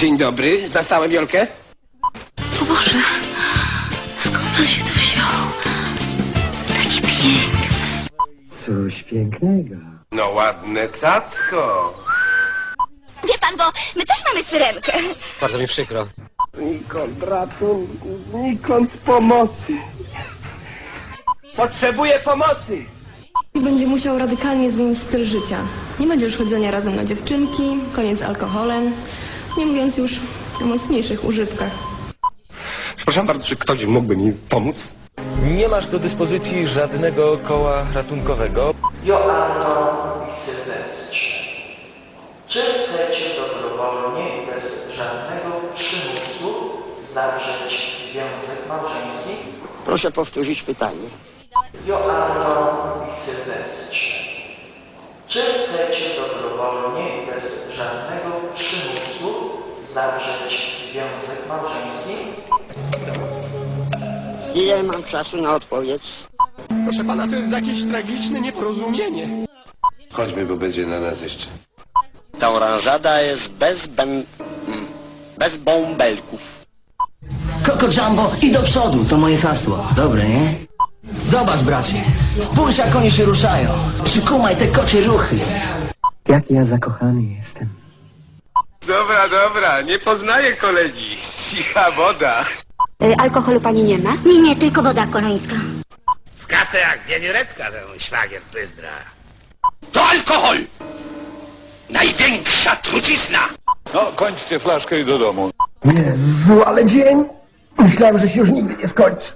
Dzień dobry, zastałem Jolkę? O Boże, skąd on się tu wziął? Taki piękny. Coś pięknego. No ładne cacko. Wie pan, bo my też mamy syrenkę. Bardzo mi przykro. Znikąd ratunku, znikąd pomocy. Potrzebuję pomocy! Będzie musiał radykalnie zmienić styl życia. Nie będzie już chodzenia razem na dziewczynki, koniec z alkoholem, nie mówiąc już o mocniejszych używkach. Proszę bardzo, czy ktoś mógłby mi pomóc? Nie masz do dyspozycji żadnego koła ratunkowego. Joanno i Sylwestrze, czy chcecie dobrowolnie i bez żadnego przymusu zawrzeć związek małżeński? Proszę powtórzyć pytanie. Joanno i Sylwestrze, czy chcecie dobrowolnie i bez żadnego przymusu zawrzeć związek małżeński? Ile mam czasu na odpowiedź? Proszę pana, to jest jakieś tragiczne nieporozumienie. Chodźmy, bo będzie na nas jeszcze. Ta oranżada jest bez ben... mm, bez bąbelków. Koko Jumbo i do przodu, to moje hasło. Dobre, nie? Zobacz, bracie. Spójrz, jak oni się ruszają. Przykumaj te kocie ruchy. Jak ja zakochany jestem. Dobra, dobra, nie poznaję kolegi. Cicha woda. Alkoholu pani nie ma? Nie, nie, tylko woda kolońska. Z kasy jak wienierecka ten szwagier pyzdra. To alkohol! Największa trucizna! No, kończcie flaszkę i do domu. Jezu, ale dzień! Myślałem, że się już nigdy nie skończy.